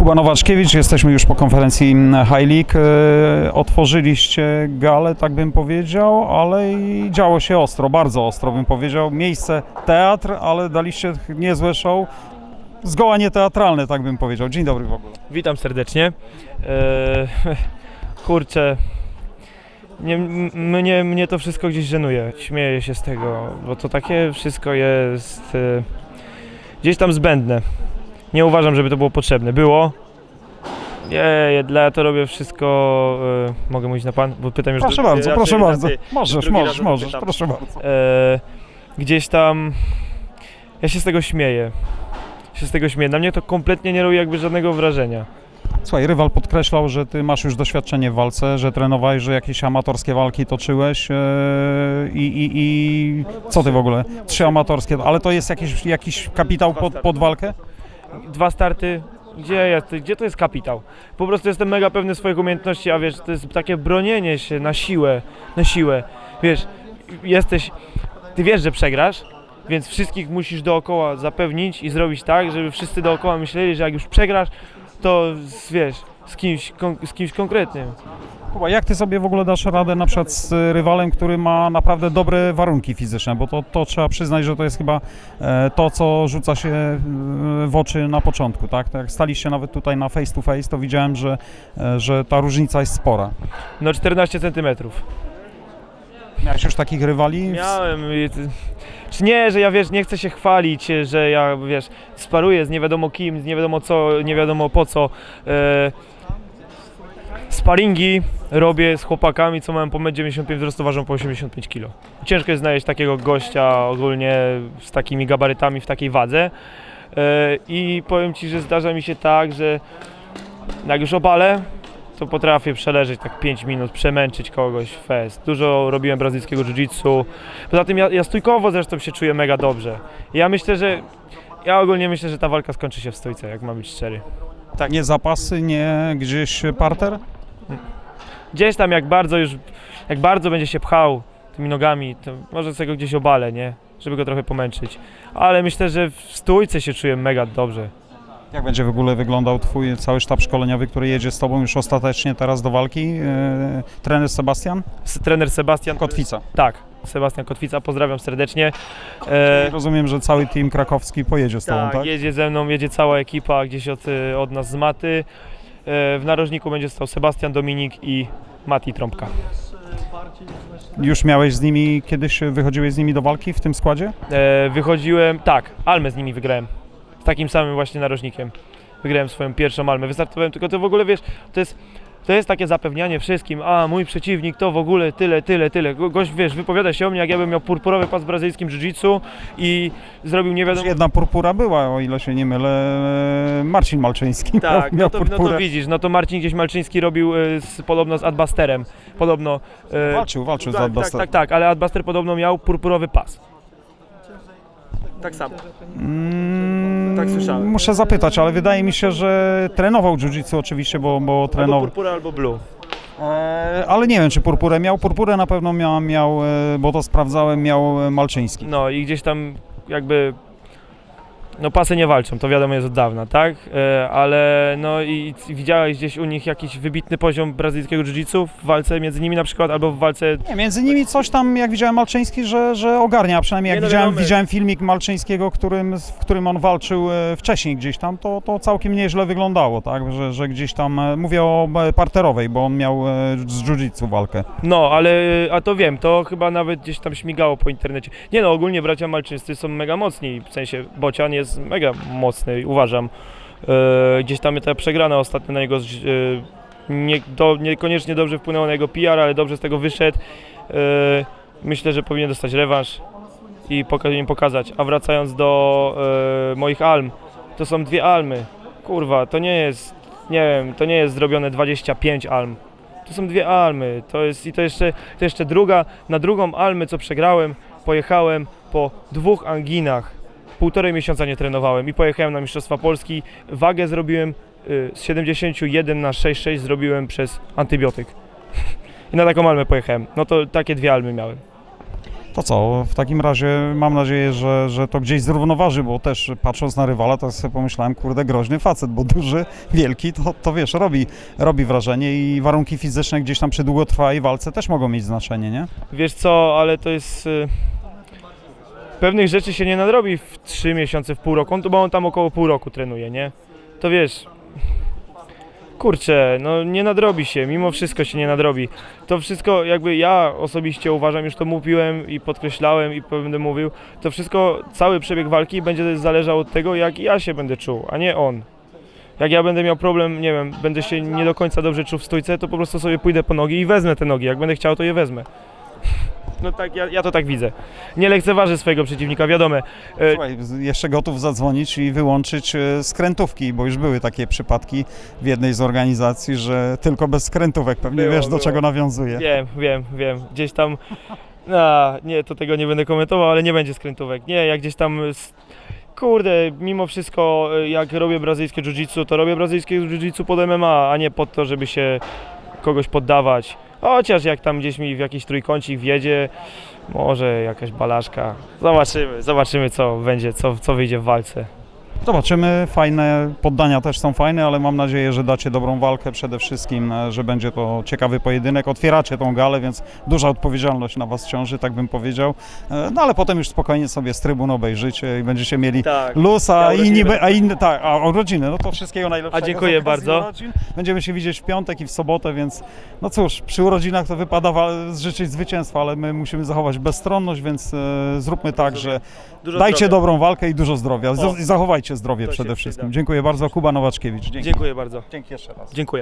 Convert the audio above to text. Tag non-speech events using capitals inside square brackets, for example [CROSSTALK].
Kuba Nowaczkiewicz, jesteśmy już po konferencji High League. E, Otworzyliście galę, tak bym powiedział, ale i działo się ostro, bardzo ostro bym powiedział. Miejsce teatr, ale daliście niezłe show. Zgoła nieteatralne, tak bym powiedział. Dzień dobry w ogóle. Witam serdecznie. Eee, kurczę, nie, mnie, mnie to wszystko gdzieś żenuje. Śmieję się z tego, bo to takie wszystko jest e, gdzieś tam zbędne. Nie uważam, żeby to było potrzebne. Było. Nie, dla ja to robię wszystko. E, mogę mówić na pan? Bo pytam już Proszę drugi bardzo, raz, proszę drugi bardzo. raz, Możesz, drugi możesz, możesz, pytam. proszę bardzo. e, gdzieś tam ja się z tego śmieję. Się z tego śmieję. Na mnie to kompletnie nie robi jakby żadnego wrażenia. Słuchaj, rywal podkreślał, że ty masz już doświadczenie w walce, że trenowałeś, że jakieś amatorskie walki toczyłeś e, i, i, i co ty w ogóle? Trzy amatorskie, ale to jest jakiś, jakiś kapitał pod, pod walkę? Dwa starty. Gdzie, jest, gdzie to jest kapitał? Po prostu jestem mega pewny swoich umiejętności, a wiesz, to jest takie bronienie się na siłę, na siłę. Wiesz, jesteś, ty wiesz, że przegrasz, więc wszystkich musisz dookoła zapewnić i zrobić tak, żeby wszyscy dookoła myśleli, że jak już przegrasz, to z, wiesz, z kimś, z kimś konkretnym. Kuba, jak ty sobie w ogóle dasz radę na przykład z rywalem, który ma naprawdę dobre warunki fizyczne, bo to, to trzeba przyznać, że to jest chyba e, to, co rzuca się w oczy na początku, tak? Tak jak staliście nawet tutaj na face to face, to widziałem, że, e, że ta różnica jest spora. No 14 centymetrów. Miałeś już takich rywali? Miałem. Czy nie, że ja wiesz, nie chcę się chwalić, że ja wiesz, sparuję z nie wiadomo kim, z nie wiadomo co, nie wiadomo po co. E, sparingi robię z chłopakami, co mają po 1,95 wzrostu, ważą po 85 kg. Ciężko jest znaleźć takiego gościa ogólnie z takimi gabarytami w takiej wadze. E, I powiem Ci, że zdarza mi się tak, że jak już obalę, to potrafię przeleżeć tak 5 minut, przemęczyć kogoś fest. Dużo robiłem brazylijskiego jiu-jitsu. Poza tym ja, ja stójkowo zresztą się czuję mega dobrze. Ja myślę, że ja ogólnie myślę, że ta walka skończy się w stójce, jak mam być szczery. Tak. Nie zapasy, nie gdzieś parter? Gdzieś tam jak bardzo już, jak bardzo będzie się pchał tymi nogami, to może sobie go gdzieś obalę, nie? Żeby go trochę pomęczyć. Ale myślę, że w stójce się czuję mega dobrze. Jak będzie w ogóle wyglądał twój cały sztab szkoleniowy, który jedzie z tobą już ostatecznie teraz do walki? E, trener Sebastian? Trener Sebastian Kotwica. Tak, Sebastian Kotwica, pozdrawiam serdecznie. E, Rozumiem, że cały team krakowski pojedzie z tobą, Tak, tak? jedzie ze mną, jedzie cała ekipa gdzieś od, y, od nas z Maty. E, W narożniku będzie stał Sebastian Dominik i Mati Trąbka. Już miałeś z nimi, kiedyś wychodziłeś z nimi do walki w tym składzie? E, Wychodziłem, tak, Almę z nimi wygrałem. Takim samym właśnie narożnikiem. Wygrałem swoją pierwszą Almę. Wystartowałem, tylko to w ogóle wiesz, to jest, to jest takie zapewnianie wszystkim, a mój przeciwnik to w ogóle tyle, tyle, tyle. Go- Gość, wiesz, wypowiada się o mnie, jak ja bym miał purpurowy pas w brazylijskim jiu-jitsu i zrobił nie wiadomo... Jedna purpura była, o ile się nie mylę, Marcin Malczyński Tak, miał no to, no to purpurę. widzisz, no to Marcin gdzieś Malczyński robił e, z, podobno z Adbusterem. Podobno. e, Walczył, walczył z tak, tak, Adbuster. tak, tak, ale Adbuster podobno miał purpurowy pas. Tak samo. Mm, Tak słyszałem. Muszę zapytać, ale wydaje mi się, że trenował jiu-jitsu oczywiście, bo, bo Albo trenował. purpura, albo blue. E, ale nie wiem, czy purpurę miał. Purpurę na pewno miał, miał e, bo to sprawdzałem, miał e, Malczyński. No i gdzieś tam jakby. No pasy nie walczą, to wiadomo jest od dawna, tak? E, ale no i widziałeś gdzieś u nich jakiś wybitny poziom brazylijskiego jiu-jitsu w walce między nimi na przykład, albo w walce Nie, między nimi coś tam, jak widziałem Malczyński, że, że ogarnia, a przynajmniej jak Nie, no widziałem, wiadomo. widziałem filmik Malczyńskiego, którym, w którym on walczył e, wcześniej gdzieś tam, to, to całkiem nieźle wyglądało, tak, że, że gdzieś tam, e, mówię o e, parterowej, bo on miał e, z jiu-jitsu walkę. No, ale a to wiem, to chyba nawet gdzieś tam śmigało po internecie. Nie no, ogólnie bracia Malczyńscy są mega mocni, w sensie Bocian jest mega mocny, uważam. E, gdzieś tam ta przegrana ostatnio na jego, e, nie, do, niekoniecznie dobrze wpłynęło na jego PR, ale dobrze z tego wyszedł. E, myślę, że powinien dostać rewanż i poka- im pokazać. A wracając do e, moich alm, to są dwie almy. Kurwa, to nie jest, nie wiem, to nie jest zrobione 25 alm. To są dwie almy. To jest i to jeszcze, to jeszcze druga, na drugą almę co przegrałem, pojechałem po dwóch anginach. Półtorej miesiąca nie trenowałem i pojechałem na Mistrzostwa Polski. Wagę zrobiłem y, z 71 na 6,6 zrobiłem przez antybiotyk. [LAUGHS] I na taką almę pojechałem. No to takie dwie almy miałem. To co, w takim razie mam nadzieję, że, że to gdzieś zrównoważy, bo też patrząc na rywala, to sobie pomyślałem, kurde, groźny facet, bo duży, wielki, to, to wiesz, robi, robi wrażenie i warunki fizyczne gdzieś tam przy długotrwałej walce też mogą mieć znaczenie, nie? Wiesz co, ale to jest... y, Pewnych rzeczy się nie nadrobi w 3 miesiące, w pół roku, on, bo on tam około pół roku trenuje, nie? To wiesz... Kurczę, no nie nadrobi się, mimo wszystko się nie nadrobi. To wszystko jakby ja osobiście uważam, już to mówiłem i podkreślałem i będę mówił, to wszystko, cały przebieg walki będzie zależał od tego, jak ja się będę czuł, a nie on. Jak ja będę miał problem, nie wiem, będę się nie do końca dobrze czuł w stójce, to po prostu sobie pójdę po nogi i wezmę te nogi. Jak będę chciał, to je wezmę. No tak, ja, ja to tak widzę. Nie lekceważę swojego przeciwnika, wiadomo. E, Słuchaj, jeszcze gotów zadzwonić i wyłączyć e, skrętówki, bo już były takie przypadki w jednej z organizacji, że tylko bez skrętówek, pewnie Było, wiesz, do było. czego nawiązuje. Wiem, wiem, wiem. Gdzieś tam. [LAUGHS] A, nie, to tego nie będę komentował, ale nie będzie skrętówek. Nie, jak gdzieś tam. s- Kurde, mimo wszystko, y, jak robię brazylijskie jiu-jitsu, to robię brazylijskie jiu-jitsu pod MMA, a nie pod to, żeby się kogoś poddawać. Chociaż jak tam gdzieś mi w jakiś trójkącik wjedzie, może jakaś balaszka. Zobaczymy, zobaczymy co będzie, co, co wyjdzie w walce. Zobaczymy, fajne poddania też są fajne, ale mam nadzieję, że dacie dobrą walkę przede wszystkim, e, że będzie to ciekawy pojedynek. Otwieracie tą galę, więc duża odpowiedzialność na Was ciąży, tak bym powiedział. E, No ale potem już spokojnie sobie z trybun obejrzycie i będziecie mieli Tak. luz, a inni, a inne, tak, a rodziny, no to wszystkiego najlepszego. A dziękuję bardzo. Urodzin. Będziemy się widzieć w piątek i w sobotę, więc no cóż, przy urodzinach to wypada życzyć zwycięstwa, ale my musimy zachować bezstronność, więc e, zróbmy tak, że dajcie dobrą walkę i dużo zdrowia. O. Zachowajcie zdrowie To się przede przyda. wszystkim. Dziękuję bardzo. Kuba Nowaczkiewicz. Dzięki. Dziękuję bardzo. Dzięki jeszcze raz. Dziękuję.